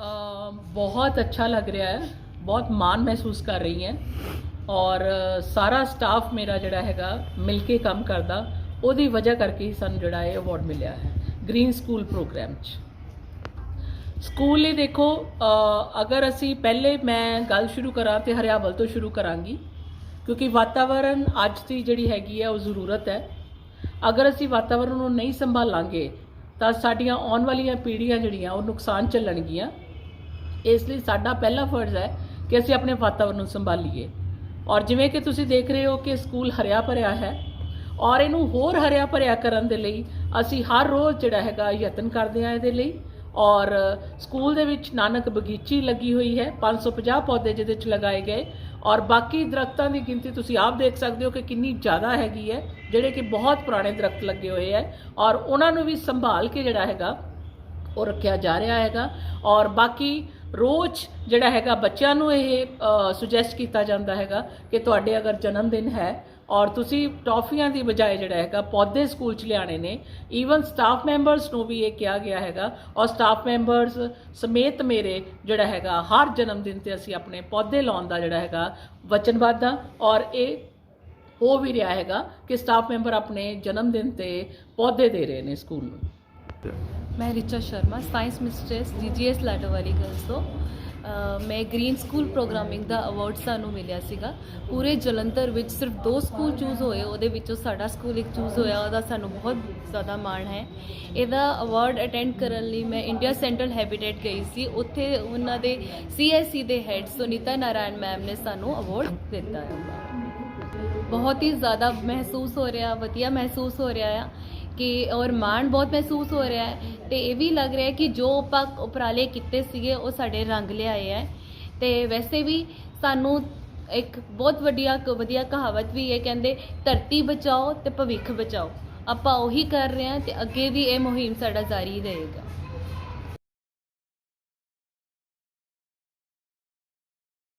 ਅ, ਬਹੁਤ ਅੱਛਾ ਲੱਗ ਰਿਹਾ ਹੈ। ਬਹੁਤ ਮਾਣ ਮਹਿਸੂਸ ਕਰ ਰਹੀ ਹਾਂ। ਔਰ ਸਾਰਾ ਸਟਾਫ ਮੇਰਾ ਜਿਹੜਾ ਹੈਗਾ ਮਿਲ ਕੇ ਕੰਮ ਕਰਦਾ। ਉਹਦੀ ਵਜ੍ਹਾ ਕਰਕੇ ਹੀ ਸਾਨੂੰ ਜਿਹੜਾ ਇਹ ਅਵਾਰਡ ਮਿਲਿਆ ਹੈ ਗ੍ਰੀਨ ਸਕੂਲ ਪ੍ਰੋਗਰਾਮ 'ਚ। ਸਕੂਲ ਲਈ ਦੇਖੋ ਅਗਰ ਅਸੀਂ ਪਹਿਲੇ ਮੈਂ ਗੱਲ ਸ਼ੁਰੂ ਕਰਾਂ ਤੇ ਹਰਿਆਵਲ ਤੋਂ ਸ਼ੁਰੂ ਕਰਾਂਗੀ। ਕਿਉਂਕਿ ਵਾਤਾਵਰਣ ਅੱਜ ਦੀ ਜਿਹੜੀ ਹੈਗੀ ਹੈ ਉਹ ਜ਼ਰੂਰਤ ਹੈ। ਅਗਰ ਅਸੀਂ ਵਾਤਾਵਰਣ ਨੂੰ ਨਹੀਂ ਸੰਭਾਲਾਂਗੇ ਤਾਂ ਸਾਡੀਆਂ ਆਉਣ ਵਾਲੀਆਂ ਪੀੜ੍ਹੀਆਂ ਜਿਹੜੀਆਂ ਉਹ ਨੁਕਸਾਨ ਝੱਲਣਗੀਆਂ। ਇਸ ਲਈ ਸਾਡਾ ਪਹਿਲਾ ਫਰਜ਼ ਹੈ ਕਿ ਅਸੀਂ ਆਪਣੇ ਵਾਤਾਵਰਣ ਨੂੰ ਸੰਭਾਲੀਏ। ਔਰ ਜਿਵੇਂ ਕਿ ਤੁਸੀਂ ਦੇਖ ਰਹੇ ਹੋ ਕਿ ਸਕੂਲ ਹਰਿਆ ਭਰਿਆ ਹੈ ਔਰ ਇਹਨੂੰ ਹੋਰ ਹਰਿਆ ਭਰਿਆ ਕਰਨ ਦੇ ਲਈ ਅਸੀਂ ਹਰ ਰੋਜ਼ ਜਿਹੜਾ ਹੈਗਾ ਯਤਨ ਕਰਦੇ ਹਾਂ ਇਹਦੇ ਲਈ। ਔਰ ਸਕੂਲ ਦੇ ਵਿੱਚ ਨਾਨਕ ਬਗੀਚੀ ਲੱਗੀ ਹੋਈ ਹੈ 550 ਪੌਦੇ ਜਿਹਦੇ ਵਿੱਚ ਲਗਾਏ ਗਏ। ਔਰ ਬਾਕੀ ਦਰਖਤਾਂ ਦੀ ਗਿਣਤੀ ਤੁਸੀਂ ਆਪ ਦੇਖ ਸਕਦੇ ਹੋ ਕਿ ਕਿੰਨੀ ਜ਼ਿਆਦਾ ਹੈਗੀ ਹੈ, ਜਿਹੜੇ ਕਿ ਬਹੁਤ ਪੁਰਾਣੇ ਦਰਖਤ ਲੱਗੇ ਹੋਏ ਹੈ। ਔਰ ਉਹਨਾਂ ਨੂੰ ਵੀ ਸੰਭਾਲ ਕੇ ਜਿਹੜਾ ਹੈਗਾ ਉਹ ਰੱਖਿਆ ਜਾ ਰਿਹਾ ਹੈਗਾ। ਔਰ ਬਾਕੀ ਰੋਜ਼ ਜਿਹੜਾ ਹੈਗਾ ਬੱਚਿਆਂ ਨੂੰ ਇਹ ਸੁਜੈਸਟ ਕੀਤਾ ਜਾਂਦਾ ਹੈਗਾ ਕਿ ਤੁਹਾਡੇ ਅਗਰ ਜਨਮ ਦਿਨ ਹੈ ਔਰ ਤੁਸੀਂ ਟੌਫੀਆਂ ਦੀ ਬਜਾਏ ਜਿਹੜਾ ਹੈਗਾ ਪੌਦੇ ਸਕੂਲ ਚ ਲਿਆਣੇ ਨੇ ਈਵਨ ਸਟਾਫ ਮੈਂਬਰਸ ਨੂੰ ਵੀ ਇਹ ਕਿਹਾ ਗਿਆ ਹੈਗਾ ਔਰ ਸਟਾਫ ਮੈਂਬਰਸ ਸਮੇਤ ਮੇਰੇ ਜਿਹੜਾ ਹੈਗਾ ਹਰ ਜਨਮ ਦਿਨ ਤੇ ਅਸੀਂ ਆਪਣੇ ਪੌਦੇ ਲਾਉਣ ਦਾ ਜਿਹੜਾ ਹੈਗਾ ਵਚਨਬੱਧ ਹਾਂ ਔਰ ਇਹ ਹੋ ਵੀ ਰਿਹਾ ਹੈਗਾ ਕਿ ਸਟਾਫ ਮੈਂਬਰ ਆਪਣੇ ਜਨਮ ਦਿਨ ਤੇ ਪੌਦੇ ਦੇ ਰਹੇ ਨੇ ਸਕੂਲ ਨੂੰ। ਮੈਂ Richa Sharma science mistress GGS Ladowali girls ਤੋਂ। ਮੈਂ ਗ੍ਰੀਨ ਸਕੂਲ ਪ੍ਰੋਗਰਾਮਿੰਗ ਦਾ ਅਵਾਰਡ ਸਾਨੂੰ ਮਿਲਿਆ ਸੀਗਾ। ਪੂਰੇ ਜਲੰਧਰ ਵਿੱਚ ਸਿਰਫ ਦੋ ਸਕੂਲ ਚੂਜ਼ ਹੋਏ, ਉਹਦੇ ਵਿੱਚੋਂ ਸਾਡਾ ਸਕੂਲ ਇੱਕ ਚੂਜ਼ ਹੋਇਆ, ਉਹਦਾ ਸਾਨੂੰ ਬਹੁਤ ਜ਼ਿਆਦਾ ਮਾਣ ਹੈ। ਇਹਦਾ ਅਵਾਰਡ ਅਟੈਂਡ ਕਰਨ ਲਈ ਮੈਂ ਇੰਡੀਆ ਸੈਂਟਰਲ ਹੈਬਿਟੇਟ ਗਈ ਸੀ। ਉੱਥੇ ਉਹਨਾਂ ਦੇ ਸੀਐਸਸੀ ਦੇ ਹੈਡ ਸੁਨੀਤਾ ਨਾਰਾਇਣ ਮੈਮ ਨੇ ਸਾਨੂੰ ਅਵਾਰਡ ਦਿੱਤਾ। ਹੈ ਬਹੁਤ ਹੀ ਜ਼ਿਆਦਾ ਮਹਿਸੂਸ ਹੋ ਰਿਹਾ, ਵਧੀਆ ਮਹਿਸੂਸ ਹੋ ਰਿਹਾ ਆ। ਕਿ ਔਰ ਮਾਣ ਬਹੁਤ ਮਹਿਸੂਸ ਹੋ ਰਿਹਾ ਹੈ ਤੇ ਇਹ ਵੀ ਲੱਗ ਰਿਹਾ ਹੈ ਕਿ ਜੋ ਆਪਾਂ ਉਪਰਾਲੇ ਕੀਤੇ ਸੀਗੇ, ਉਹ ਸਾਡੇ ਰੰਗ ਲਿਆਏ ਹੈ। ਤੇ ਵੈਸੇ ਵੀ ਸਾਨੂੰ ਇੱਕ ਬਹੁਤ ਵਧੀਆ ਵਧੀਆ ਕਹਾਵਤ ਵੀ ਹੈ ਕਹਿੰਦੇ, ਧਰਤੀ ਬਚਾਓ ਤੇ ਭਵਿੱਖ ਬਚਾਓ। ਆਪਾਂ ਉਹੀ ਕਰ ਰਹੇ ਹਾਂ ਤੇ ਅੱਗੇ ਵੀ ਇਹ ਮੁਹਿੰਮ ਸਾਡਾ ਜਾਰੀ ਰਹੇਗਾ।